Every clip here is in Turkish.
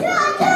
Yeah,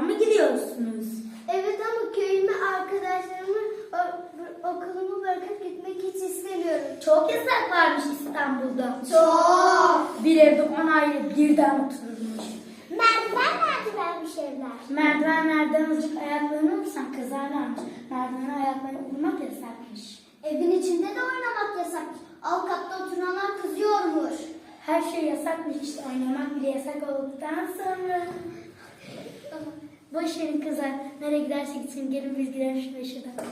İstanbul'a mı gidiyorsunuz? Evet ama köyüme arkadaşlarımı okulumu bırakıp gitmek hiç istemiyorum. Çok yasak varmış İstanbul'da. Çok. Bir evde on aile birden otururmuş. Merdiven merdivenmiş evler. Merdivenlerden azıcık ayaklarını vursan kızarlarmış. Merdivene ayaklarını vurmak yasakmış. Evin içinde de oynamak yasak. Alt katta oturanlar kızıyormuş. Her şey yasakmış işte oynamak bile yasak olduktan sonra. Boş verin kızlar. Nereye giderse gitsin gelin biz gidelim şurada şurada.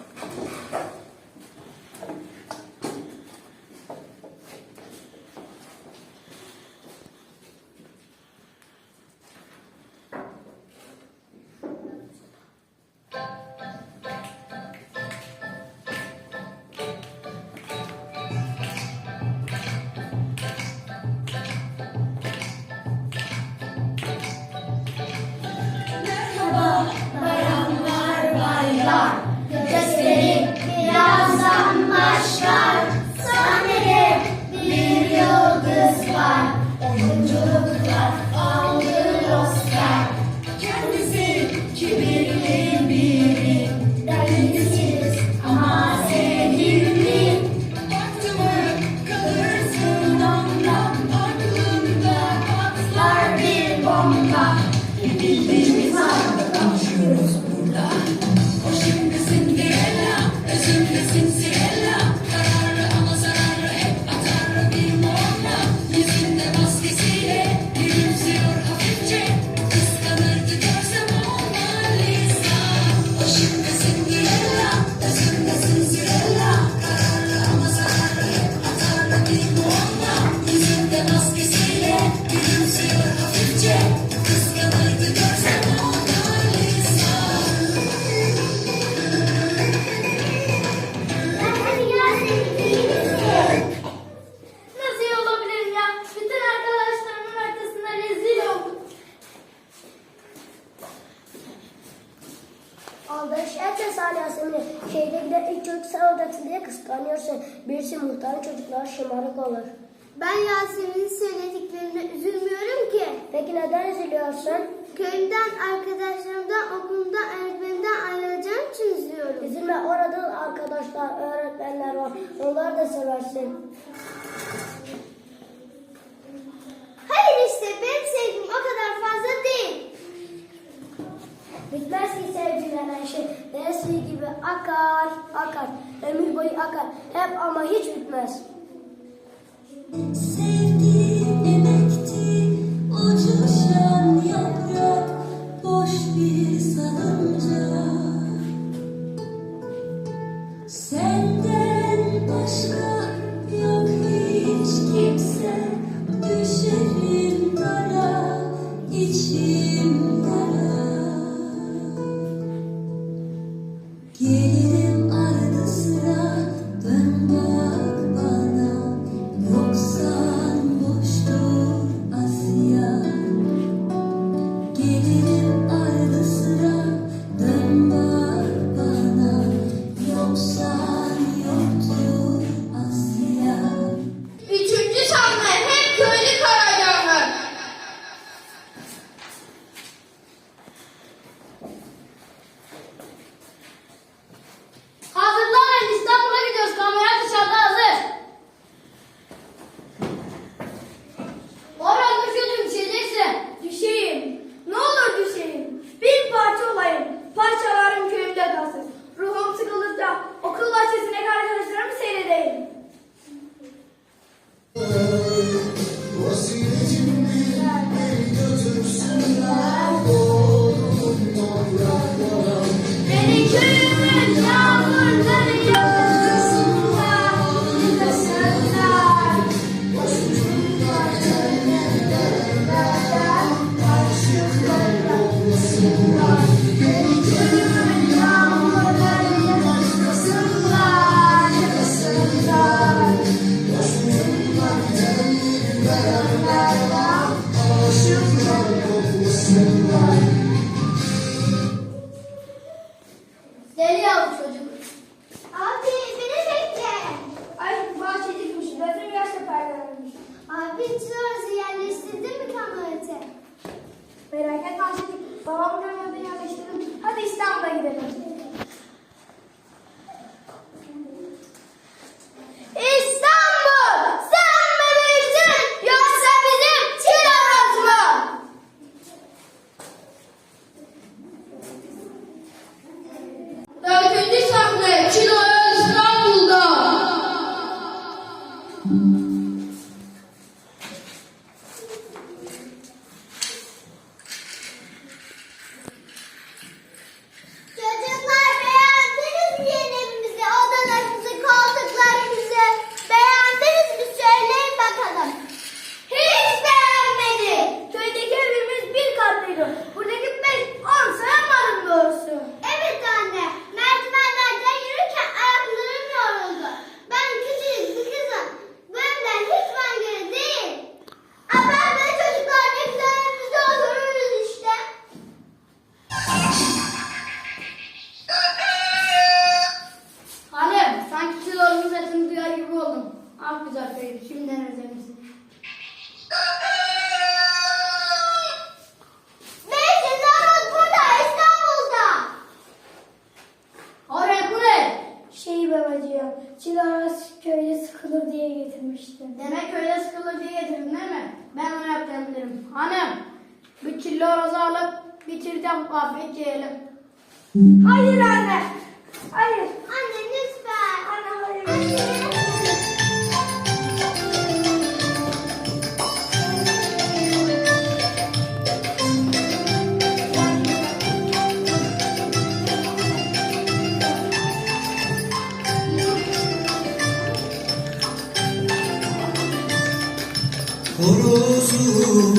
Şehre giden ilk çocuk sen olacaksın diye kıskanıyorsun. Birisi muhtarın çocuklar şımarık olur. Ben Yasemin'in söylediklerine üzülmüyorum ki. Peki neden üzülüyorsun? Köyümden, arkadaşlarımdan, okulumdan, öğretmenimden ayrılacağım için üzülüyorum. Üzülme orada arkadaşlar, öğretmenler var. Onları da seversin. Hayır işte benim sevgim o kadar fazla değil. Bitmez ki sevgi denen şey. Deniz suyu gibi akar, akar. Akar. Hep ama hiç bitmez. Sevgi demekti uçuşan yaprak boş bir salınca Senden başka yok hiç kimse düşerim dara içim dara harcadık. Babamın önünde yerleştirdim. Hadi İstanbul'a gidelim. pazarlık bitireceğim affedelim. Hayır anne. Hayır. Anne lütfen. Anne hayır. Anne. Horozum